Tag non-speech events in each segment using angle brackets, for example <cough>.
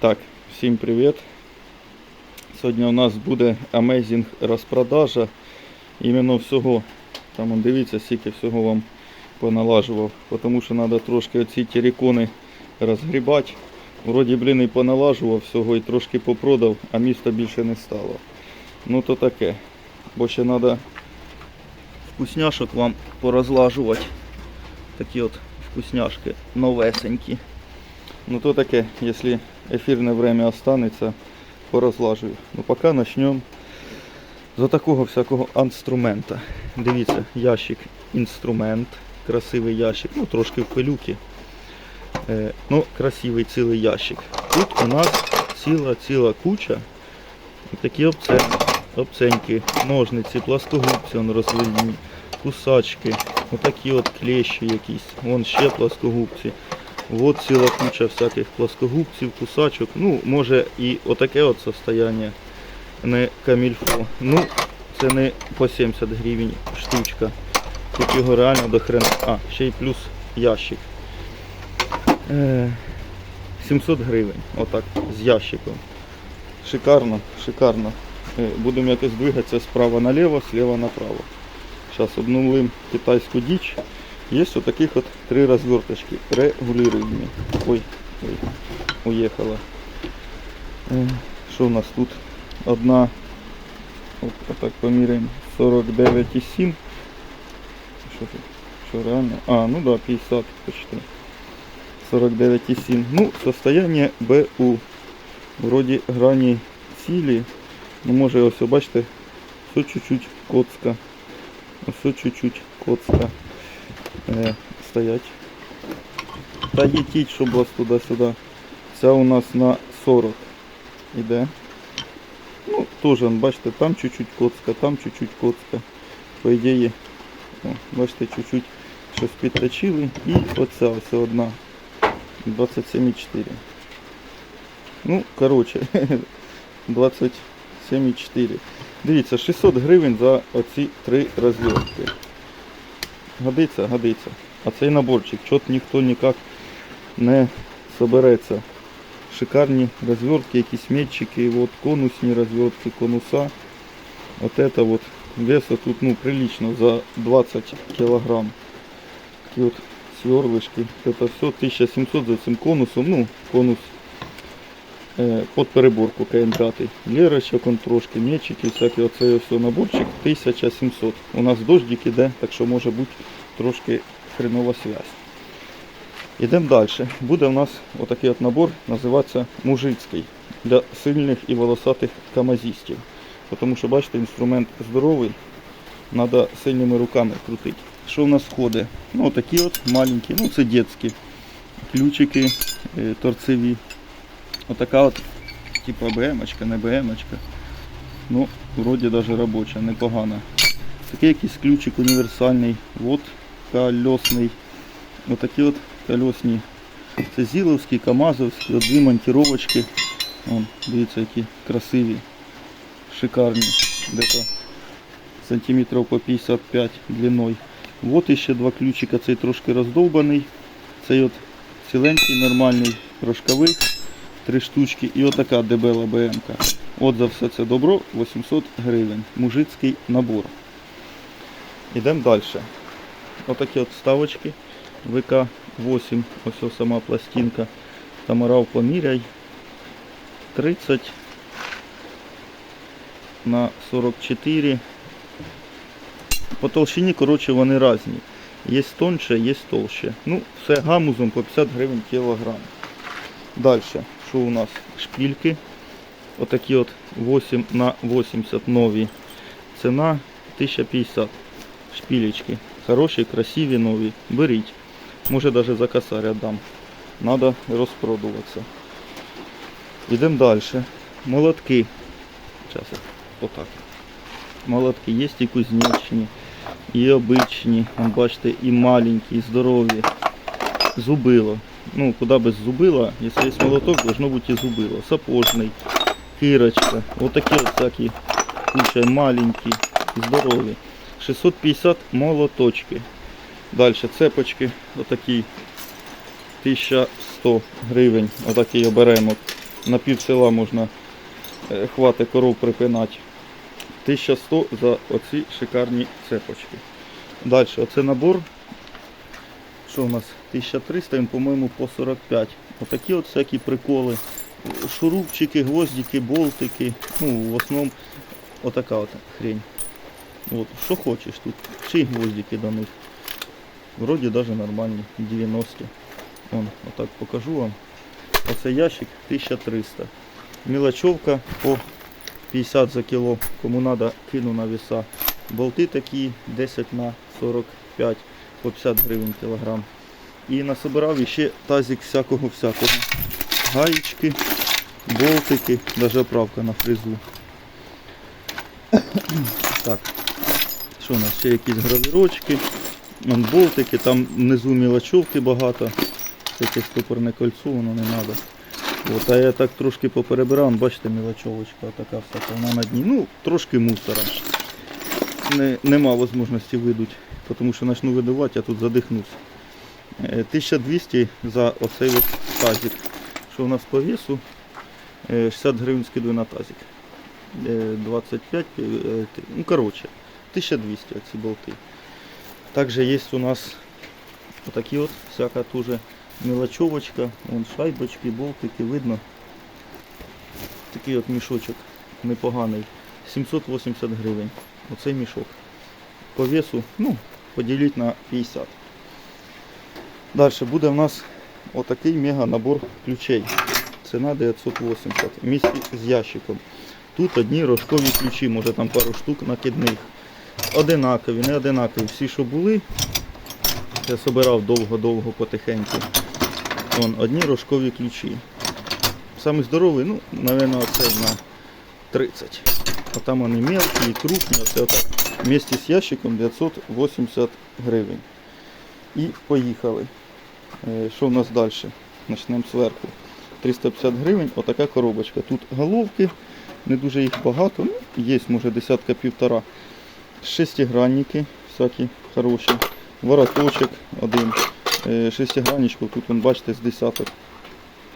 Так, всім привіт. Сьогодні у нас буде Amazing розпродажа. Іменно всього. Там дивіться, скільки всього вам поналажував. Тому що треба трошки оці терикони розгрібати. Вроді, блін, і поналажував всього і трошки попродав, а міста більше не стало. Ну то таке. Бо ще треба вкусняшок вам порозлажувати. Такі от вкусняшки новесенькі. Ну то таке, если эфирное время останется, порозлажую. Ну поки почнемо з такого всякого інструмента. Дивіться, ящик інструмент, красивий ящик, ну трошки в пилюки. Е, ну, красивий цілий ящик. Тут у нас ціла ціла куча. Такі обце, обценьки, ножниці, пласкогубці он розвильні, кусачки, отакі от клещі якісь, вон ще пласкогубці. От ціла куча всяких пласкогубців, кусачок. Ну, може і отаке от состояние, не камільфо. Ну, це не по 70 гривень штучка. Тут його реально до хрена. А, ще й плюс ящик. Е, 700 гривень. Отак, з ящиком. Шикарно, шикарно. Е, Будемо якось двигатися справа наліво, слева направо. Зараз обнулим китайську діч. Є вот таких вот три разверточки регулируемые. Ой, ой, уехала. Що у нас тут? Одна, от, отак поміряємо, 49,7. Що тут? Що реально? А, ну да, 50 почти. 49,7. Ну, состояние БУ. Вроді грані цілі. Ну може ось, бачите, все чуть-чуть коцка. Все чуть-чуть коцка е, стоять. Та їтіть, щоб вас туди-сюди. Ця у нас на 40 іде. Ну, теж, бачите, там чуть-чуть коцка, там чуть-чуть коцка. По ідеї, о, бачите, чуть-чуть щось підточили. І оця ось одна. 27,4. Ну, коротше, <laughs> 27,4. Дивіться, 600 гривень за оці три розвертки. Годиться, годиться. А цей наборчик, чот ніхто ніяк не собереться. Шикарні розвертки, якісь метчики, вот конусні розвертки, конуса. Вот это вот веса тут ну прилично за 20 килограмм. Такі от сверлишки. Это все 1700 за цим конусом. Ну, конус під переборку КМ5. Лірочок он трошки, мечики, всякі оцей ось наборчик 1700. У нас дождик іде, так що може бути трошки хренова связь. Ідемо далі. Буде у нас отакий от набор, називається мужицький для сильних і волосатих камазістів. Тому що, бачите, інструмент здоровий, треба сильними руками крутити. Що в нас входить? Ну, такі от маленькі, ну це дітські ключики е, торцеві. Отака от, типа БМ-очка, не БМ-очка. Ну, вроді даже робоча, непогана. Такий якийсь ключик універсальний, от кольосний. Отакі от кольосні. Це зіловські, камазовські, от дві монтировочки. Вон, дивіться, які красиві, шикарні. Дето сантиметрів по 55 длиною. Вот іще два ключика, цей трошки роздовбаний. Цей от ціленький, нормальний, рожковий, три штучки і отака дебела БМК. От за все це добро 800 гривень. Мужицький набор. Ідемо далі. Отакі от ставочки. ВК-8, ось сама пластинка. Тамарав поміряй. 30 на 44. По толщині, коротше, вони різні. Є тонше, є толще. Ну, все гамузом по 50 гривень кілограм. Далі, що у нас? Шпільки. Отакі от 8 на 80 нові. Ціна 1050. Шпілечки. Хороші, красиві, нові. Беріть. Може навіть за косарь дам. Надо розпродуватися. Йдемо далі. Молотки. Зараз отак. Молотки є і кузнечні, і обичні. Бачите, і маленькі, і здорові. Зубило. Ну, куди без зубила, якщо є молоток, должно бути і зубило. Сапожний, кирочка. Ось такі от всякі куча маленькі, здорові. 650 молоточки. Далі цепочки, отакі 1100 гривень. Отакий оберемок. на пів села можна е, хвати коров припинати. 1100 за оці шикарні цепочки. Далі, оце набор. Що у нас? 1300, він, по-моєму, по 45. Отакі от всякі приколи. Шурупчики, гвоздики, болтики. Ну, в основному отака от хрень. От, що хочеш тут. Чи гвоздики до них. Вроді даже нормальні, 90. Вон, отак покажу вам. Оце ящик 1300. Мілочовка по 50 за кіло. Кому треба, кину на веса. Болти такі 10 на 45 по 50 гривень кілограм. І насобирав ще тазик всякого всякого. Гаєчки, болтики, навіть правка на фрезу. так. Що у нас ще якісь гравірочки, болтики, там внизу мілочовки багато. Таке стопорне кольцо, воно не треба. От, а я так трошки поперебирав, бачите, мілочовочка така всяка, вона на дні. Ну, трошки мусора. Не, нема можливості видуть, тому що почну видавати, я тут задихнусь. Е, 1200 за оцей от тазик. Що у нас по весу? Е, 60 гривень скидую на тазик. Е, 25, е, ну коротше, 1200 оці болти. Также є у нас отакі от всяка тоже мелочевочка, вон шайбочки, болтики, видно. Такий от мішочок непоганий. 780 гривень. Оцей мішок. По весу, ну, поділіть на 50. Далі буде в нас отакий мега набор ключей. Ціна 980 в місті з ящиком. Тут одні рожкові ключі, може там пару штук накидних. Одинакові, не одинакові. Всі, що були, я собирав довго-довго потихеньку. Вон, одні рожкові ключі. Самий здоровий, ну, напевно, оцей на 30. А там вони мелкі і крупні. Оце отак вместе з ящиком 980 гривень. І поїхали. Е, Що в нас далі? Почнемо зверху. 350 гривень, отака коробочка. Тут головки, не дуже їх багато, ну, є, може, десятка півтора. Шестигранники всякі хороші. Вороточок один. Е, Шестигранничків тут, вон, бачите, з десяток.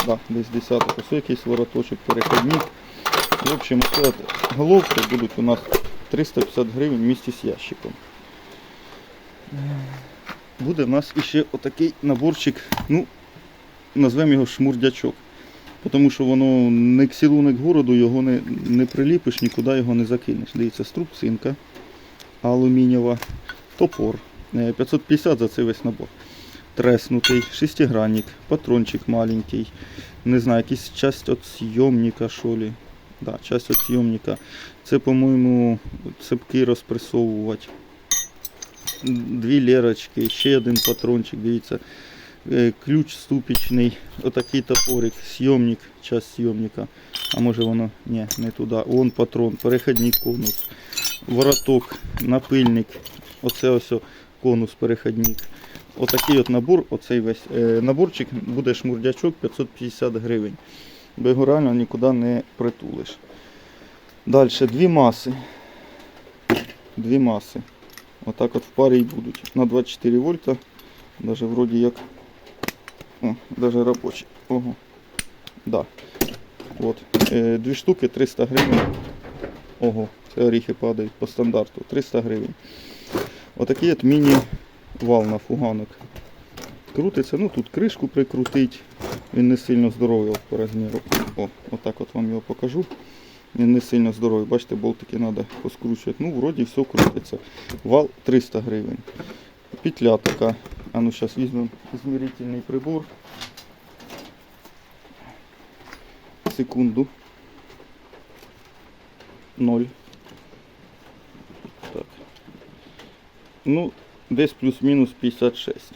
Да, десь десяток. Ось якийсь вороточок, переходник. В общем, головки будуть у нас 350 гривень в місті з ящиком. Буде в нас іще отакий наборчик, ну, назвемо його шмурдячок. Тому що воно не к селу, не к городу, його не, не приліпиш, нікуди його не закинеш. Дивіться, струбцинка алюмінієва, топор. Е, 550 за цей весь набор. Треснутий, шестигранник, патрончик маленький. Не знаю, якийсь часть від зйомника, що ли. Да, часть від зйомника. Це, по-моєму, цепки розпресовувати. Дві лерочки, ще один патрончик, дивіться. Е, Ключ ступічний, отакий топорик, зйомник, часть зйомника. А може воно, ні, не туди. Вон патрон, перехідний конус, вороток, напильник. Оце ось конус, перехідник. Отакий от набор, оцей весь е, наборчик буде шмурдячок 550 гривень. Бо його реально нікуди не притулиш. Далі дві маси. Дві маси. Отак от в парі й будуть. На 24 вольта. Даже вроді як. О, даже робочий. Ого. Да. От. Е, дві штуки 300 гривень. Ого, це оріхи падають по стандарту. 300 гривень. Отакий от міні-вал на фуганок. Крутиться, ну тут кришку прикрутить. Він не сильно здоровий по розміру. О, отак от вам його покажу. Не сильно здоровий. Бачите, болтики треба поскручувати. Ну, вроді все крутиться. Вал 300 гривень. Петля така. А ну зараз візьмемо змірительний прибор. Секунду. Ноль. Так. Ну, десь плюс-мінус 56.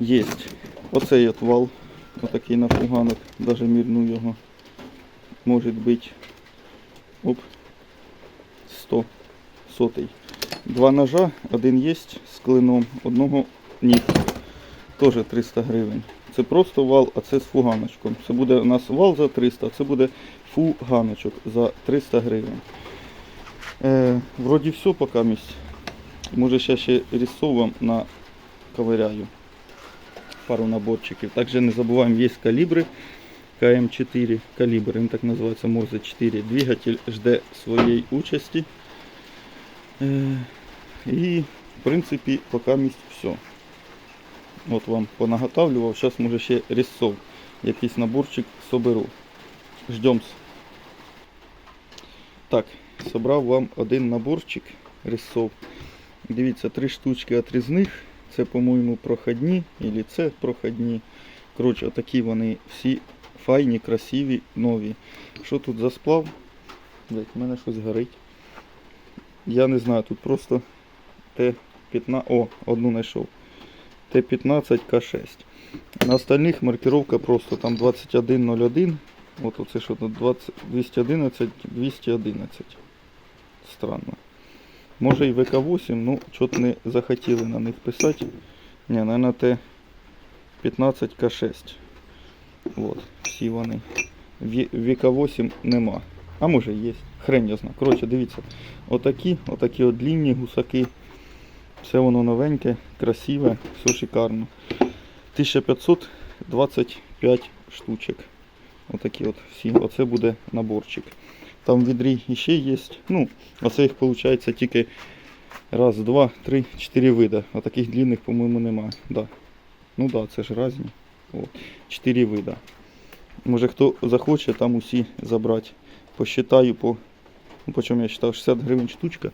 Єсть. Оцей от вал. Отакий на фуганок. Даже мірну його. Може бути. Оп. 100. Сотий. Два ножа, один є з клином, одного ні. Теж 300 гривень. Це просто вал, а це з фуганочком. Це буде у нас вал за 300, а це буде фуганочок за 300 гривень. Е, вроді все поки місць. Може ще ще рисов на ковиряю. Пару наборчиків. Також не забуваємо, є калібри. КМ4 калібр, він так називається Морзе 4. Двигатель жде своєї участі. Е, І, в принципі, поки місць все. От вам понаготавлював. Зараз може ще різцов. Якийсь наборчик соберу. Ждемс. Так, собрав вам один наборчик різцов. Дивіться, три штучки отрізних. Це, по-моєму, проходні, або це проходні. Коротше, отакі вони всі файні, красиві, нові. Що тут за сплав? Блять, в мене щось горить. Я не знаю, тут просто Т15. О, одну знайшов. Т15К6. На остальних маркировка просто там 2101. От оце що тут 20, 211, 211. Странно. Може і ВК8, ну чого не захотіли на них писати. Ні, наверное, Т15К6. От, всі вони. Ві- ВК8 нема. А може є. Хрень я знаю. Коротше, дивіться. Отакі, отакі от длінні гусаки. Все воно новеньке, красиве, все шикарно. 1525 штучок. Отакі от всі. Оце буде наборчик. Там відрі іще є. Ну, оце їх виходить тільки раз, два, три, чотири вида. А таких длинних, по-моєму, немає. Да. Ну так, да, це ж різні. От. Чотири вида. Може хто захоче там усі забрати. Посчитаю по. Ну, по чому я считав 60 гривень штучка.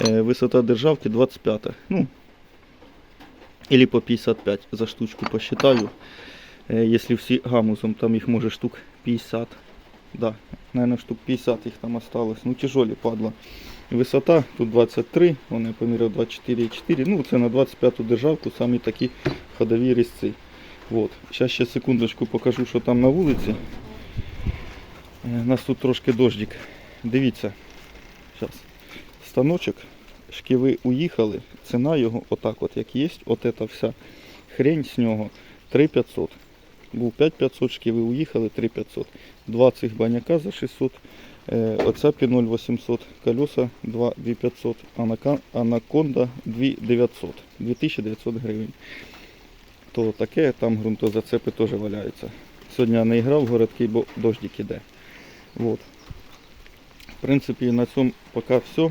Е, висота державки 25. Ну, или по 55 за штучку посчитаю. Е, Если всі гамузом, там їх може штук 50. Да, наверное, штук 50 їх там осталось. Ну, тяжолі падла. Висота тут 23, вони поміряв 24,4. Ну, це на 25 державку самі такі ходові різці. Вот. Зараз ще секундочку покажу, що там на вулиці. Е, У нас тут трошки дождик. Дивіться. Зараз. Станочок. Шківи уїхали. Ціна його отак от як є. От ета вся хрень з нього 3500. Був 5500, шківи уїхали 3500. Два цих баняка за 600. Е, оця пі 0800, колеса 2 2500, анаконда 2900, 2900 гривень. То таке, там ґрунтозацепи теж валяються. Сьогодні я не грав в городки, бо дождик іде. Вот. В принципі, на цьому поки все.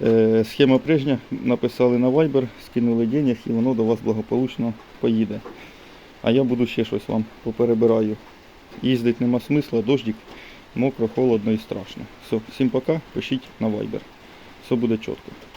Е, схема прежня, написали на Viber, скинули денег і воно до вас благополучно поїде. А я буду ще щось вам поперебираю. Їздить нема смисла, дождик, мокро, холодно і страшно. Все, всім пока, пишіть на Viber. Все буде чітко.